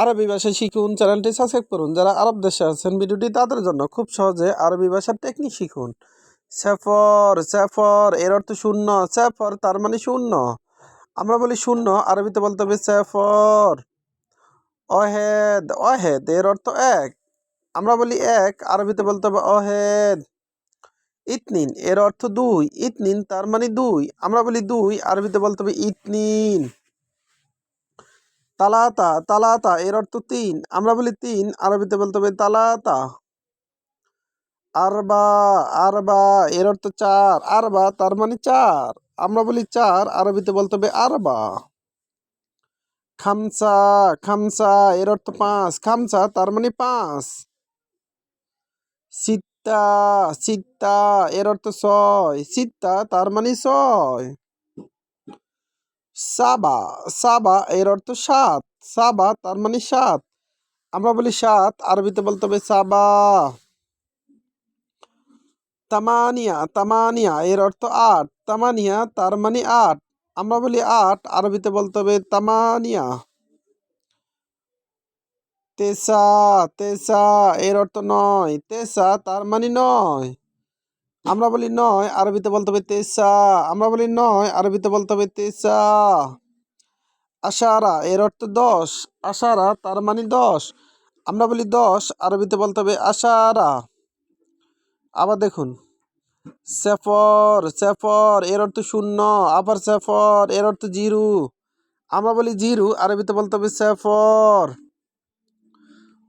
আরবি ভাষা শিখুন চ্যানেলটি সাবস্ক্রাইব করুন। যারা আরব দেশে আছেন, ভিডিওটি তাদের জন্য খুব সহজে আরবি ভাষার টেকনিক শিখুন। সেফর সেফর এর অর্থ শূন্য। সেফর তার মানে শূন্য। আমরা বলি শূন্য, আরবিতে বলতে হবে সেফর অহেদ অহেদ, এর অর্থ এক। আমরা বলি এক, আরবিতে বলতে হবে অহেদ। ইতনিন, এর অর্থ দুই। ইতনিন, তার মানে দুই। আমরা বলি দুই, আরবিতে বলতে হবে ইতনিন। তালাতা তালাতা, এর অর্থ তিন। আমরা বলি তিন, আরবিতে বলতে হবে তালাতা। আরবা আরবা, এর অর্থ চার। আরবা, তার মানে চার। আমরা বলি চার, আরবিতে বলতে হবে আরবা। খামসা খামসা, এর অর্থ পাঁচ। খামসা, তার মানে পাঁচ। সিত্তা সিত্তা, এর অর্থ ছয়। সিত্তা, তার মানে ছয়। সাবা সাবা এর অর্থ সাত, সাবা তার মানে সাত। আমরা বলি সাত, আরবিতে বলতে হবে সাবা। তামানিয়া তামানিয়া এর অর্থ আট, তামানিয়া তার মানে আট। আমরা বলি আট, আরবিতে বলতে হবে তামানিয়া। তেসা তেসা এর অর্থ নয়, তেসা তার মানে নয়। আমরা বলি নয়, আরবিতে বলতে হবে তেসা। আমরা বলি নয়, আরবিতে বলতে হবে তেসা। আশারা, এর অর্থ দশ। আশারা, তার মানে দশ। আমরা বলি দশ, আরবিতে বলতে হবে আশারা। আবার দেখুন। সেফর সেফর, এর অর্থ শূন্য। আবার সেফর, এর অর্থ জিরু। আমরা বলি জিরু, আরবিতে বলতে হবে সেফর।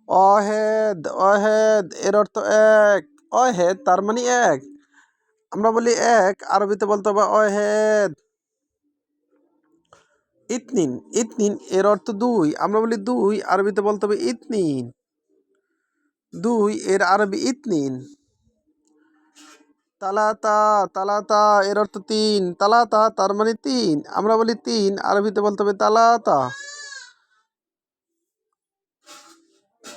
অহেদ অহেদ, এর অর্থ এক। অহেদ, তার মানে এক। আমরা বলি এক, আরবিতে বলতে হবে অহেদ। ইতনিন ইতনিন এর অর্থ দুই। আমরা বলি দুই, আরবিতে বলতে হবে ইতনিন। দুই এর আরবি ইতনিন। তালাতা তালাতা এর অর্থ তিন। তালাতা তার মানে তিন। আমরা বলি তিন, আরবিতে বলতে হবে তালাতা।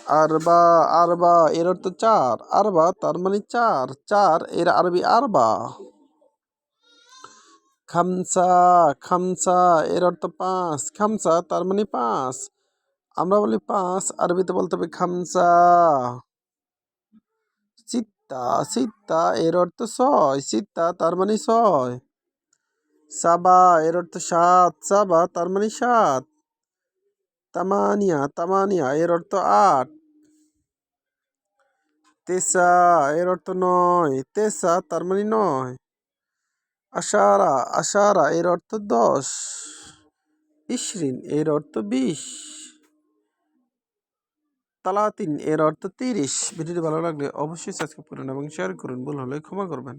আরবা আরবা, এর অর্থ চার। আরবা, তার মানে চার। চার, এর আরবি আরবা। খামসা খামসা, এর অর্থ পাঁচ। খামসা, তার মানে পাঁচ। আমরা বলি পাঁচ, আরবিতে বলতে হবে খামসা। সিত্তা সিত্তা, এর অর্থ ছয়। সিত্তা, তার মানে ছয়। সাবা, এর অর্থ সাত। সাবা, তার মানে সাত। তামানিয়া তামানিয়া, এর অর্থ আট। তেসা, এর অর্থ নয়। তেসা, তার মানে নয়। আশারা আশারা, এর অর্থ দশ। ইশরিন, এর অর্থ বিশ। তালাতিন, এর অর্থ তিরিশ। ভিডিওটি ভালো লাগলে অবশ্যই সাবস্ক্রাইব করুন এবং শেয়ার করুন। ভুল হলে ক্ষমা করবেন।